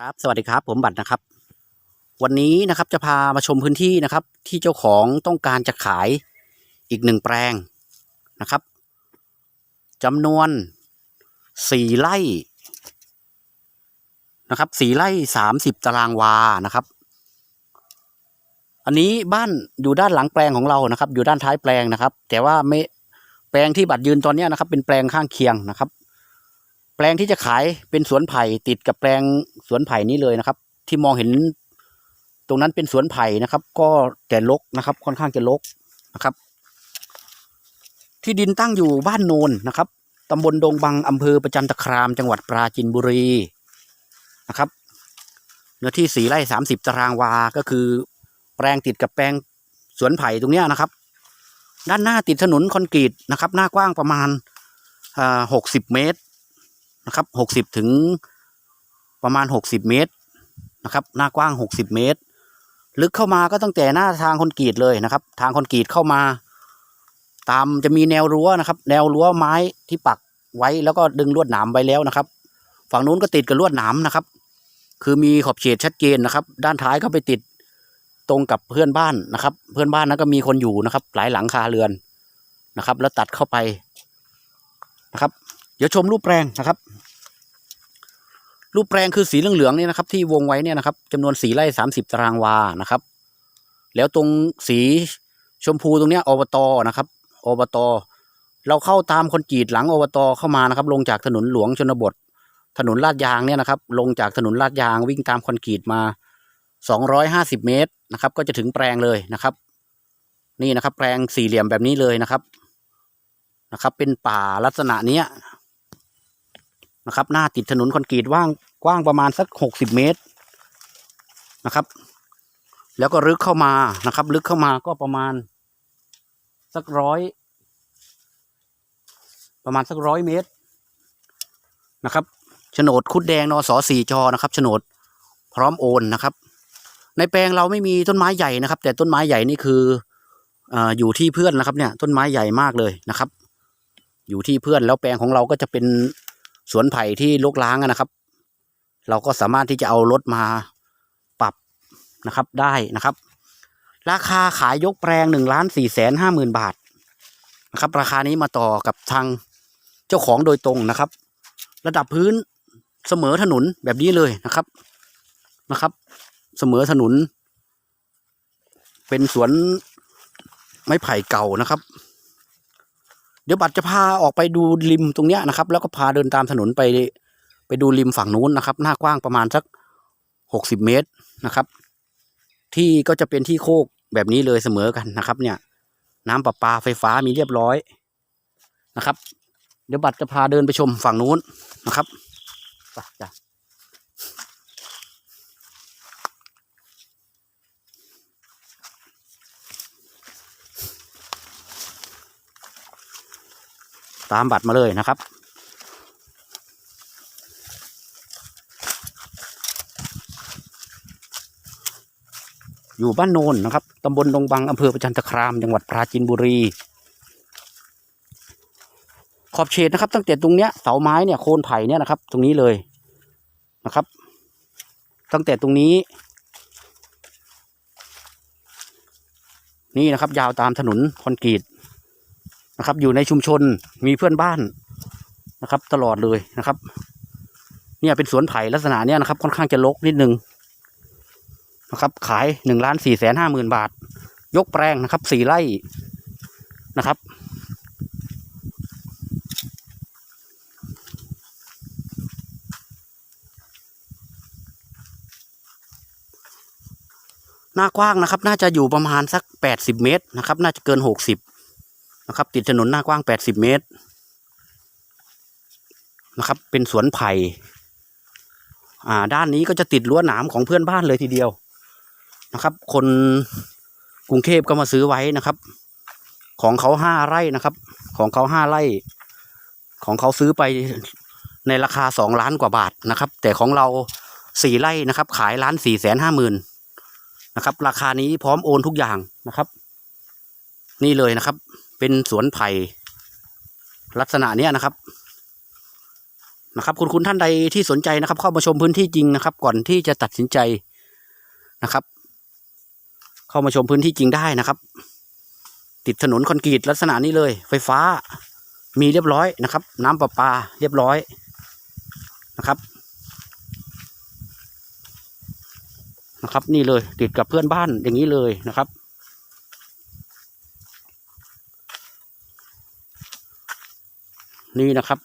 ครับสวัสดีครับ ผมบัตรนะครับ วันนี้นะครับจะพามาชมพื้นที่นะครับ ที่เจ้าของต้องการจะขายอีกหนึ่งแปลงนะครับจำนวนสี่ไร่นะครับสี่ไร่สามสิบตารางวานะครับ อันนี้บ้านอยู่ด้านหลังแปลงของเรานะครับ อยู่ด้านท้ายแปลงนะครับ แต่ว่าไม่แปลงที่บัตรยืนตอนนี้นะครับ เป็นแปลงข้างเคียงนะครับ แปลงที่จะขายเป็นสวนไผ่ติดกับแปลงสวนไผ่นี้เลยนะครับ ที่มองเห็นตรงนั้นเป็นสวนไผ่นะครับ ก็แต่รกนะครับ ค่อนข้างจะรกนะครับ ที่ดินตั้งอยู่บ้านโนนนะครับตำบลดงบังอำเภอประจันตคราม จังหวัดปราจีนบุรีนะครับเนื้อที่สี่ไร่สามสิบตารางวา ก็คือ แปลงติดกับแปลงสวนไผ่ตรงเนี้ยนะครับ ด้านหน้าติดถนนคอนกรีตนะครับ หน้ากว้างประมาณหกสิบเมตร นะครับหกสิบถึงประมาณหกสิบเมตรนะครับหน้ากว้างหกสิบเมตร ลึกเข้ามาก็ตั้งแต่หน้าทางคอนกรีตเลยนะครับ ทางคอนกรีตเข้ามา ตามจะมีแนวรั้วนะครับ แนวรั้วไม้ที่ปักไว้แล้วก็ดึงลวดหนามไว้แล้วนะครับ ฝั่งนู้นก็ติดกับลวดหนามนะครับ คือมีขอบเขตชัดเจนนะครับ ด้านท้ายก็ไปติดตรงกับเพื่อนบ้านนะครับ เพื่อนบ้านนั้นก็มีคนอยู่นะครับ หลายหลังคาเรือนนะครับ แล้วตัดเข้าไปนะครับ เดี๋ยวชมรูปแปลงนะครับ รูปแปลงคือสีเหลืองๆเนี่ยนะครับ ที่วงไว้เนี่ยนะครับจำนวนสีไร่สามสิบตารางวานะครับ แล้วตรงสีชมพูตรงเนี้ยอบตนะครับอบตเราเข้าตามคอนกรีตหลังอบตเข้ามานะครับ ลงจากถนนหลวงชนบท ถนนลาดยางเนี่ยนะครับ ลงจากถนนลาดยางวิ่งตามคอนกรีตมาสองร้อยห้าสิบเมตรนะครับ ก็จะถึงแปลงเลยนะครับ นี่นะครับ แปลงสี่เหลี่ยมแบบนี้เลยนะครับนะครับ เป็นป่าลักษณะเนี้ย นะครับ หน้าติดถนนคอนกรีตว่างกว้างประมาณสักหกสิบเมตรนะครับ แล้วก็ลึกเข้ามานะครับ ลึกเข้ามาก็ประมาณสักร้อยประมาณสักร้อยเมตรนะครับโฉนดคุดแดงนอสสี่จอนะครับโฉนดพร้อมโอนนะครับ ในแปลงเราไม่มีต้นไม้ใหญ่นะครับ แต่ต้นไม้ใหญ่นี่คือออยู่ที่เพื่อนนะครับเนี่ย ต้นไม้ใหญ่มากเลยนะครับ อยู่ที่เพื่อนแล้วแปลงของเราก็จะเป็น สวนไผ่ที่ลกล้างนะครับ เราก็สามารถที่จะเอารถมาปรับนะครับได้นะครับ ราคาขายยกแปลงหนึ่งล้านสี่แสนห้าหมื่นบาทนะครับ ราคานี้มาต่อกับทางเจ้าของโดยตรงนะครับ ระดับพื้นเสมอถนนแบบนี้เลยนะครับนะครับ เสมอถนน เป็นสวนไม้ไผ่เก่านะครับ เดี๋ยวบัตรจะพาออกไปดูริมตรงเนี้ยนะครับ แล้วก็พาเดินตามถนนไปไปดูริมฝั่งนู้นนะครับ หน้ากว้างประมาณสักหกสิบเมตรนะครับ ที่ก็จะเป็นที่โคกแบบนี้เลยเสมอกันนะครับ เนี่ย น้ำประปาไฟฟ้ามีเรียบร้อยนะครับ เดี๋ยวบัตรจะพาเดินไปชมฝั่งนู้นนะครับไปจ้ะ ตามบัตรมาเลยนะครับ อยู่บ้านโนนนะครับตำบลดงบังอำเภอประจันตครามจังหวัดปราจีนบุรี ขอบเขตนะครับ ตั้งแต่ตรงเนี้ยเสาไม้เนี่ยโคนไผ่เนี่ยนะครับ ตรงนี้เลยนะครับ ตั้งแต่ตรงนี้ นี่นะครับ ยาวตามถนนคอนกรีต นะครับ อยู่ในชุมชนมีเพื่อนบ้านนะครับ ตลอดเลยนะครับ เนี่ยเป็นสวนไผ่ลักษณะเนี้ยนะครับ ค่อนข้างจะรกนิดนึงนะครับ ขายหนึ่งล้านสี่แสนห้าหมื่นบาท ยกแปลงนะครับสี่ไร่นะครับหน้ากว้างนะครับ น่าจะอยู่ประมาณสักแปดสิบเมตรนะครับ น่าจะเกินหกสิบ นะครับ ติดถนนหน้ากว้างแปดสิบเมตรนะครับ เป็นสวนไผ่อ่า ด้านนี้ก็จะติดรั้วหนามของเพื่อนบ้านเลยทีเดียวนะครับ คนกรุงเทพก็มาซื้อไว้นะครับ ของเขาห้าไร่นะครับ ของเขาห้าไร่ ของเขาซื้อไปในราคาสองล้านกว่าบาทนะครับ แต่ของเราสี่ไร่นะครับ ขายล้านสี่แสนห้าหมื่นนะครับ ราคานี้พร้อมโอนทุกอย่างนะครับ นี่เลยนะครับ เป็นสวนไผ่ลักษณะเนี้ยนะครับนะครับคุณคุณท่านใดที่สนใจนะครับ เข้ามาชมพื้นที่จริงนะครับ ก่อนที่จะตัดสินใจนะครับ เข้ามาชมพื้นที่จริงได้นะครับ ติดถนนคอนกรีตลักษณะนี้เลย ไฟฟ้ามีเรียบร้อยนะครับ น้ำประปาเรียบร้อยนะครับนะครับ นี่เลยติดกับเพื่อนบ้านอย่างนี้เลยนะครับ นี่นะครับ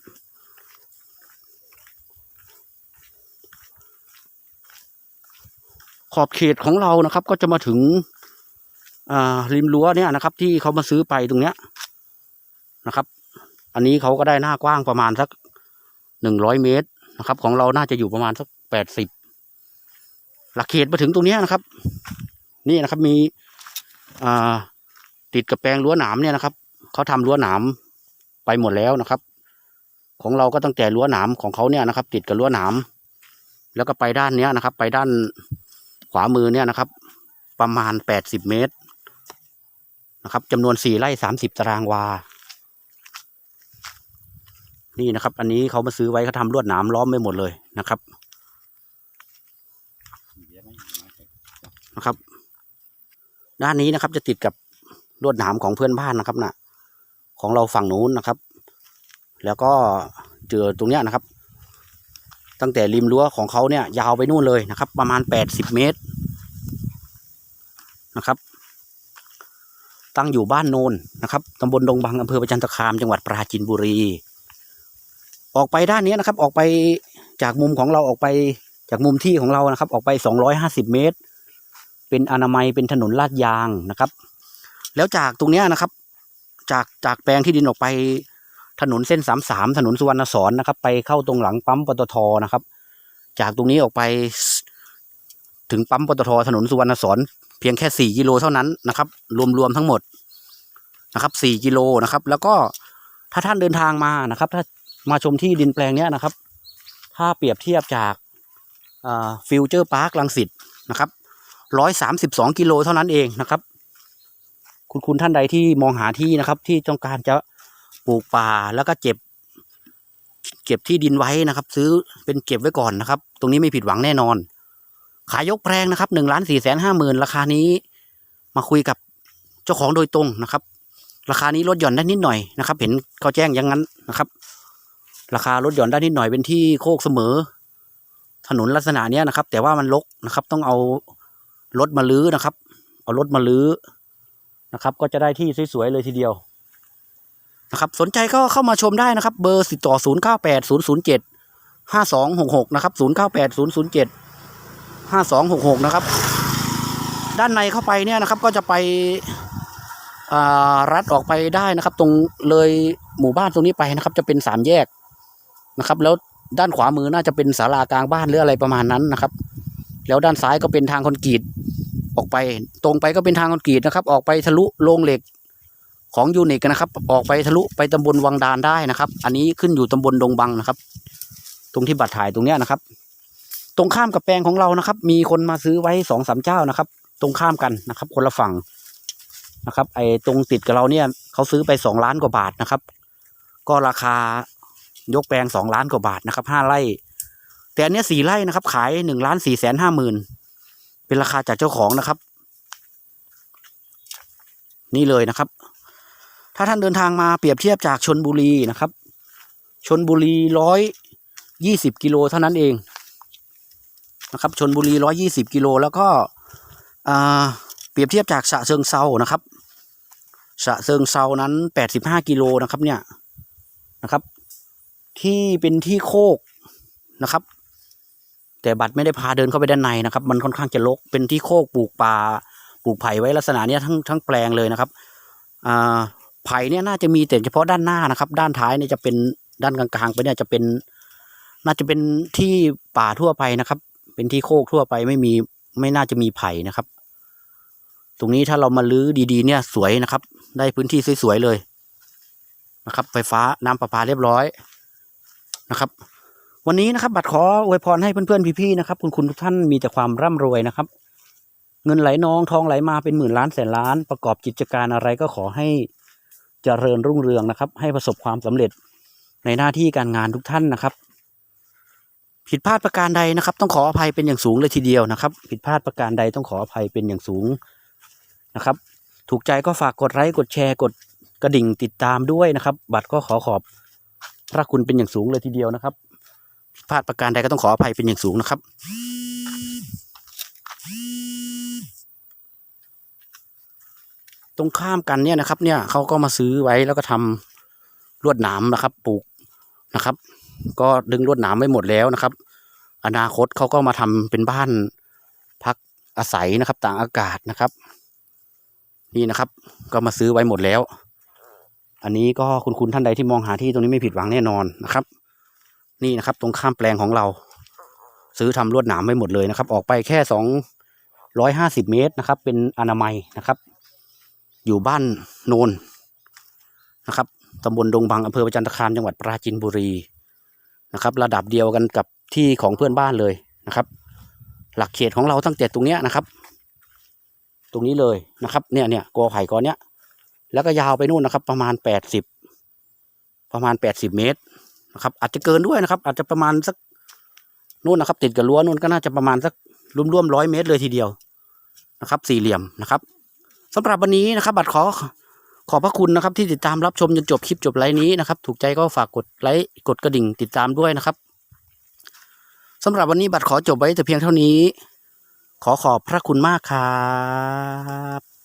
ขอบเขตของเรานะครับ ก็จะมาถึงริมรั้วเนี่ยนะครับ ที่เขามาซื้อไปตรงเนี้ยนะครับ อันนี้เขาก็ได้หน้ากว้างประมาณสักหนึ่งร้อยเมตรนะครับ ของเราน่าจะอยู่ประมาณสักแปดสิบหลักเขตมาถึงตรงเนี้ยนะครับ นี่นะครับมีติดกับแปลงรั้วหนามเนี่ยนะครับเขาทำรั้วหนามไปหมดแล้วนะครับ ของเราก็ตั้งแต่รั้วหนามของเขาเนี่ยนะครับ ติดกับรั้วหนามแล้วก็ไปด้านเนี้ยนะครับ ไปด้านขวามือเนี่ยนะครับ ประมาณแปดสิบเมตรนะครับจำนวนสี่ไร่สามสิบตารางวา นี่นะครับ อันนี้เขามาซื้อไว้เขาทำลวดหนามล้อมไปหมดเลยนะครับนะครับ ด้านนี้นะครับจะติดกับลวดหนามของเพื่อนบ้านนะครับนะของเราฝั่งนู้นนะครับ แล้วก็เจอตรงเนี้ยนะครับ ตั้งแต่ริมรั้วของเขาเนี่ยยาวไปนู่นเลยนะครับ ประมาณแปดสิบเมตรนะครับ ตั้งอยู่บ้านโนนนะครับตำบลดงบังอำเภอประจันตคามจังหวัดปราจีนบุรี ออกไปด้านนี้นะครับ ออกไปจากมุมของเราออกไปจากมุมที่ของเรานะครับ ออกไปสองร้อยห้าสิบเมตร เป็นอนามัยเป็นถนนลาดยางนะครับ แล้วจากตรงเนี้ยนะครับ จากจากแปลงที่ดินออกไป ถนนเส้นสามสามถนนสุวรรณสอนนะครับ ไปเข้าตรงหลังปั๊มปตทนะครับ จากตรงนี้ออกไปถึงปั๊มปตทถนนสุวรรณสอนเพียงแค่สี่กิโลเท่านั้นนะครับ รวมๆทั้งหมดนะครับสี่กิโลนะครับ แล้วก็ถ้าท่านเดินทางมานะครับ ถ้ามาชมที่ดินแปลงเนี้ยนะครับ ถ้าเปรียบเทียบจากฟิวเจอร์พาร์คลังสิตนะครับร้อยสามสิบสองกิโลเท่านั้นเองนะครับ คุณคุณท่านใดที่มองหาที่นะครับ ที่ต้องการจะ ปลูกป่าแล้วก็เก็บ เก็บที่ดินไว้นะครับ ซื้อเป็นเก็บไว้ก่อนนะครับ ตรงนี้ไม่ผิดหวังแน่นอน ขายยกแปลงนะครับหนึ่งล้านสี่แสนห้าหมื่นราคานี้ มาคุยกับเจ้าของโดยตรงนะครับ ราคานี้ลดหย่อนได้นิดหน่อยนะครับ เห็นเขาแจ้งอย่างนั้นนะครับ ราคาลดหย่อนได้นิดหน่อยเป็นที่โคกเสมอ ถนนลักษณะเนี้ยนะครับ แต่ว่ามันรกนะครับ ต้องเอารถมาลื้อนะครับ เอารถมาลื้อนะครับ ก็จะได้ที่สวยๆเลยทีเดียว นะครับสนใจก็เข้ามาชมได้นะครับ เบอร์ติดต่อศูนย์เก้าแปดศูนย์ศูนย์เจ็ดห้าสองหกหกนะครับศูนย์เก้าแปดศูนย์ศูนย์เจ็ดห้าสองหกหกนะครับ ด้านในเข้าไปเนี่ยนะครับก็จะไปรัดออกไปได้นะครับ ตรงเลยหมู่บ้านตรงนี้ไปนะครับ จะเป็นสามแยกนะครับ แล้วด้านขวามือน่าจะเป็นศาลากลางบ้านหรืออะไรประมาณนั้นนะครับ แล้วด้านซ้ายก็เป็นทางคอนกรีตออกไป ตรงไปก็เป็นทางคอนกรีตนะครับ ออกไปทะลุโรงเหล็ก ของยูนิคนะครับ ออกไปทะลุไปตำบลวังดานได้นะครับ อันนี้ขึ้นอยู่ตำบลดงบังนะครับ ตรงที่บัตรถ่ายตรงเนี้ยนะครับ ตรงข้ามกับแปลงของเรานะครับ มีคนมาซื้อไว้สองสามเจ้านะครับ ตรงข้ามกันนะครับ คนละฝั่งนะครับ ไอ้ตรงติดกับเราเนี่ยเขาซื้อไปสองล้านกว่าบาทนะครับ ก็ราคายกแปลงสองล้านกว่าบาทนะครับห้าไร่ แต่อันเนี้ยสี่ไร่นะครับ ขายหนึ่งล้านสี่แสนห้าหมื่นเป็นราคาจากเจ้าของนะครับ นี่เลยนะครับ ถ้าท่านเดินทางมาเปรียบเทียบจากชนบุรีนะครับชนบุรีร้อยยี่สิบกิโลเท่านั้นเองนะครับชนบุรีร้อยยี่สิบกิโลแล้วก็เปรียบเทียบจากฉะเชิงเซานะครับฉะเชิงเซานั้นแปดสิบห้ากิโลนะครับเนี่ยนะครับ ที่เป็นที่โคกนะครับ แต่บัตรไม่ได้พาเดินเข้าไปด้านในนะครับ มันค่อนข้างจะรกเป็นที่โคกปลูกป่าปลูกไผ่ไว้ลักษณะนี้ทั้งทั้งแปลงเลยนะครับอ่า ไผ่เนี่ยน่าจะมีแต่เฉพาะด้านหน้านะครับ ด้านท้ายเนี่ยจะเป็นด้านกลางๆ ไปเนี่ยจะเป็น น่าจะเป็นที่ป่าทั่วไปนะครับ เป็นที่โคกทั่วไปไม่มีไม่น่าจะมีไผ่นะครับ ตรงนี้ถ้าเรามาลื้อดีๆ เนี่ยสวยนะครับ ได้พื้นที่สวยๆเลยนะครับ ไฟฟ้าน้ำประปาเรียบร้อยนะครับ วันนี้นะครับ บัตรขออวยพรให้เพื่อนๆพี่ๆนะครับ คุณคุณทุกท่านมีแต่ความร่ำรวยนะครับ เงินไหลนองทองไหลมาเป็นหมื่นล้านแสนล้านประกอบกิจการอะไรก็ขอให้ เจริญรุ่งเรืองนะครับ ให้ประสบความสำเร็จในหน้าที่การงานทุกท่านนะครับ ผิดพลาดประการใดนะครับ ต้องขออภัยเป็นอย่างสูงเลยทีเดียวนะครับ ผิดพลาดประการใดต้องขออภัยเป็นอย่างสูงนะครับ ถูกใจก็ฝากกดไลค์กดแชร์กดกระดิ่งติดตามด้วยนะครับ บัตรก็ขอขอบพระคุณเป็นอย่างสูงเลยทีเดียวนะครับผิดพลาดประการใดก็ต้องขออภัยเป็นอย่างสูงนะครับ ตรงข้ามกันเนี่ยนะครับ เนี่ยเขาก็มาซื้อไว้แล้วก็ทำลวดหนามนะครับ ปลูกนะครับ ก็ดึงลวดหนามไว้หมดแล้วนะครับ อนาคตเขาก็มาทำเป็นบ้านพักอาศัยนะครับต่างอากาศนะครับ นี่นะครับ ก็มาซื้อไว้หมดแล้ว อันนี้ก็คุณคุณท่านใดที่มองหาที่ตรงนี้ไม่ผิดหวังแน่นอนนะครับ นี่นะครับ ตรงข้ามแปลงของเรา ซื้อทำลวดหนามไว้หมดเลยนะครับ ออกไปแค่สองร้อยห้าสิบเมตรนะครับ เป็นอนามัยนะครับ อยู่บ้านโนนนะครับตำบลดงบังอำเภอประจันตคามจังหวัดปราจีนบุรีนะครับ ระดับเดียวกันกับที่ของเพื่อนบ้านเลยนะครับ หลักเขตของเราตั้งแต่ตรงเนี้ยนะครับ ตรงนี้เลยนะครับ เนี่ยเนี่ยกอไผ่กอเนี้ย แล้วก็ยาวไปนู่นนะครับ ประมาณแปดสิบประมาณแปดสิบเมตรนะครับ อาจจะเกินด้วยนะครับ อาจจะประมาณสักนู่นนะครับ ติดกับรั้วนู่นก็น่าจะประมาณสักร่วมๆร้อยเมตรเลยทีเดียวนะครับ สี่เหลี่ยมนะครับ สำหรับวันนี้นะครับ บัตรขอขอบพระคุณนะครับ ที่ติดตามรับชมจนจบคลิปจบไลน์นี้นะครับ ถูกใจก็ฝากกดไลค์กดกระดิ่งติดตามด้วยนะครับสำหรับวันนี้บัตรขอจบไว้แต่เพียงเท่านี้ ขอขอบพระคุณมากครับ